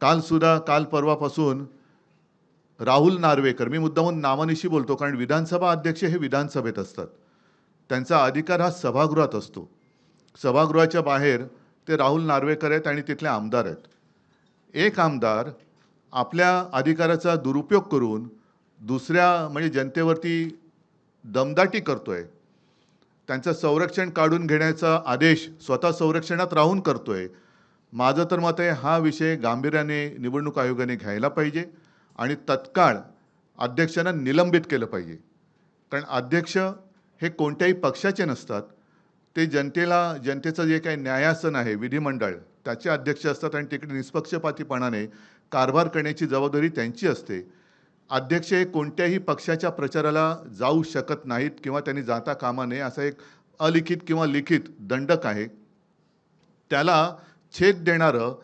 कालसुद्धा काल परवापासून राहुल नार्वेकर मी मुद्दामून नामानिशी बोलतो कारण विधानसभा अध्यक्ष हे विधानसभेत असतात. त्यांचा अधिकार हा सभागृहात असतो. सभागृहाच्या बाहेर ते राहुल नार्वेकर आहेत आणि तिथले आमदार आहेत. एक आमदार आपल्या अधिकाराचा दुरुपयोग करून दुसऱ्या म्हणजे जनतेवरती दमदाटी करतो आहे त्यांचं संरक्षण काढून घेण्याचा आदेश स्वतः संरक्षणात राहून करतो आहे माझं तर मत आहे हा विषय गांभीर्याने निवडणूक आयोगाने घ्यायला पाहिजे आणि तत्काळ अध्यक्षांना निलंबित केलं पाहिजे. कारण अध्यक्ष हे कोणत्याही पक्षाचे नसतात. ते जनतेला जनतेचं जे काही न्यायासन आहे विधिमंडळ त्याचे अध्यक्ष असतात आणि तिकडे निष्पक्षपातीपणाने कारभार करण्याची जबाबदारी त्यांची असते. अध्यक्ष हे कोणत्याही पक्षाच्या प्रचाराला जाऊ शकत नाहीत किंवा त्यांनी जाता कामा नये असा एक अलिखित किंवा लिखित दंडक आहे. त्याला छेद देणारं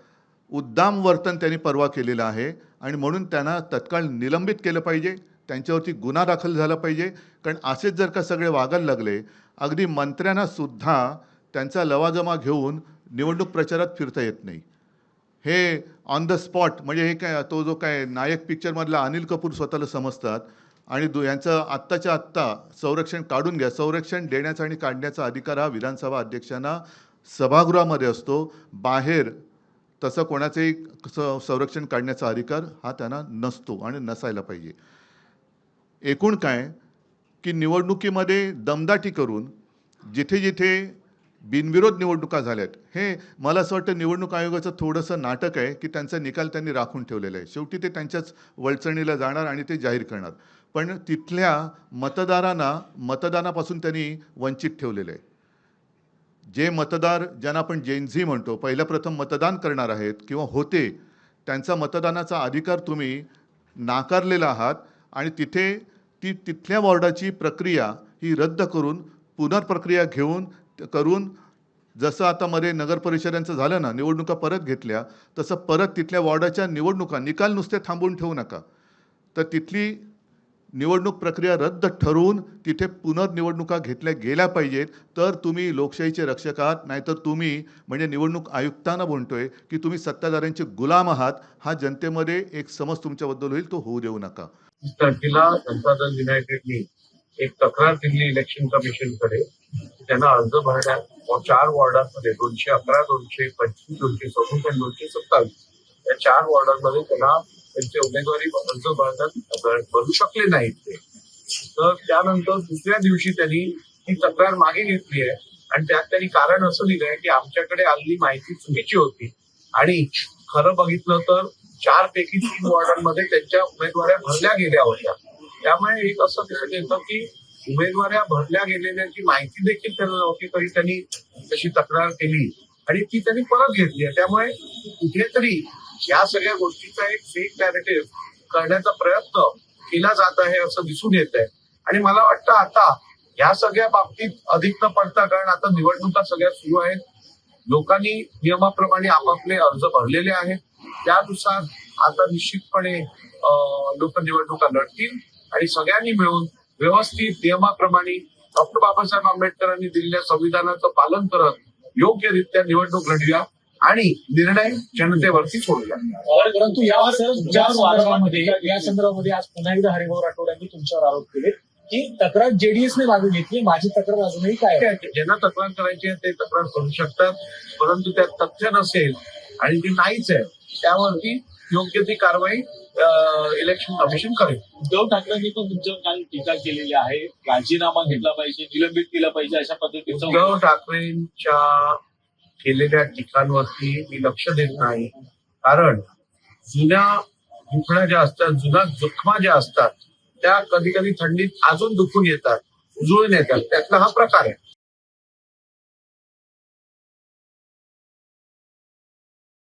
उद्दाम वर्तन त्यांनी परवा केलेलं आहे आणि म्हणून त्यांना तत्काळ निलंबित केलं पाहिजे त्यांच्यावरती गुन्हा दाखल झाला पाहिजे. कारण असेच जर का सगळे वागायला लागले अगदी मंत्र्यांना सुद्धा त्यांचा लवाजमा घेऊन निवडणूक प्रचारात फिरता येत नाही. हे ऑन द स्पॉट म्हणजे हे काय तो जो काय नायक पिक्चरमधला अनिल कपूर स्वतःला समजतात आणि दु यांचं आत्ताच्या आत्ता संरक्षण काढून घ्या. संरक्षण देण्याचा आणि काढण्याचा अधिकार हा विधानसभा अध्यक्षांना सभागृहामध्ये असतो बाहेर तसं कोणाचंही स- संरक्षण काढण्याचा अधिकार हा त्यांना नसतो आणि नसायला पाहिजे. एकूण काय की निवडणुकीमध्ये दमदाटी करून जिथे जिथे बिनविरोध निवडणुका झाल्यात हे मला असं वाटतं निवडणूक आयोगाचं थोडंसं नाटक आहे की त्यांचा निकाल त्यांनी राखून ठेवलेला आहे. शेवटी ते त्यांच्याच वळचणीला जाणार आणि ते जाहीर करणार. पण तिथल्या मतदारांना मतदानापासून त्यांनी वंचित ठेवलेलं आहे. जे मतदार ज्यांना आपण जेनझी म्हणतो पहिल्या प्रथम मतदान करणार आहेत किंवा होते त्यांचा मतदानाचा अधिकार तुम्ही नाकारलेला आहात आणि तिथे ती तिथल्या वॉर्डाची प्रक्रिया ही रद्द करून पुनर्प्रक्रिया घेऊन करून जसं आता मध्ये नगर परिषदांचं झालं ना निवडणुका परत घेतल्या तसं परत तिथल्या वॉर्डाच्या निवडणुका निकाल नुसते थांबवून ठेवू नका. तर तिथली निवडणूक प्रक्रिया रद्द ठरवून तिथे पुनर्निवडणुका घेतल्या गेल्या पाहिजेत तर तुम्ही लोकशाहीचे रक्षक आहात नाहीतर तुम्ही म्हणजे निवडणूक आयुक्तांना म्हणतोय की तुम्ही सत्ताधाऱ्यांचे गुलाम आहात हा जनतेमध्ये एक समज तुमच्याबद्दल होईल तो होऊ देऊ नका. तीस तारखेला जनता दल एक तक्रार दिली इलेक्शन कमिशनकडे त्यांना अर्ज भरण्यात चार वॉर्डांमध्ये दोनशे अकरा दोनशे पंचवीस दोनशे चौसष्ट आणि दोनशे सत्तावीस या चार वॉर्डांमध्ये त्यांना त्यांचे उमेदवारी अर्ज भरतात भरू शकले नाहीत ते. तर त्यानंतर दुसऱ्या दिवशी त्यांनी ही तक्रार मागे घेतली आहे आणि त्यात त्यांनी कारण असं दिलंय की आमच्याकडे आलेली माहिती चुकीची होती. आणि खरं बघितलं तर चार पैकी तीन वॉर्डांमध्ये त्यांच्या उमेदवाऱ्या भरल्या गेल्या होत्या. त्यामुळे एक असं दिसून येतं की उमेदवाऱ्या भरल्या गेलेल्याची माहिती देखील त्यांना नव्हती तरी त्यांनी तशी तक्रार केली. आणि ती त्यांनी परत घेतली आहे. त्यामुळे कुठेतरी या सगळ्या गोष्टीचा एक फेक नॅरेटिव्ह करण्याचा प्रयत्न केला जात आहे असं दिसून येत आहे. आणि मला वाटतं आता या सगळ्या बाबतीत अधिक न पडता कारण आता निवडणुका सगळ्या सुरू आहेत लोकांनी नियमाप्रमाणे आपापले अर्ज भरलेले आहेत. त्यानुसार आता निश्चितपणे लोक निवडणुका लढतील आणि सगळ्यांनी मिळून व्यवस्थित नियमाप्रमाणे डॉक्टर बाबासाहेब आंबेडकरांनी दिलेल्या संविधानाचं पालन करत योग्यरित्या निवडणूक लढूया. आणि निर्णय जनतेवरती सोडूया परंतु या या संदर्भामध्ये या संदर्भामध्ये आज पुन्हा एकदा हरिभाऊ राठोड यांनी तुमच्यावर आरोप केले की तक्रार जेडीएसने मागे घेतली माझी तक्रार अजूनही काय आहे? ज्यांना तक्रार करायची आहे ते तक्रार करू शकतात. परंतु त्यात तथ्य नसेल आणि ती नाहीच आहे त्यावरती योग्य ती कारवाई इलेक्शन कमिशन करेल. उद्धव ठाकरेंनी पण तुमच्यावर काल टीका केलेली आहे. राजीनामा घेतला पाहिजे निलंबित केला पाहिजे अशा पद्धतीचं उद्धव ठाकरेंच्या केलेल्या टीकांवरती मी लक्ष देत नाही. कारण जुन्या दुखण्या ज्या असतात जुन्या जखमा ज्या असतात त्या कधी कधी थंडीत अजून दुखून येतात उजळून येतात. त्यातला हा प्रकार आहे.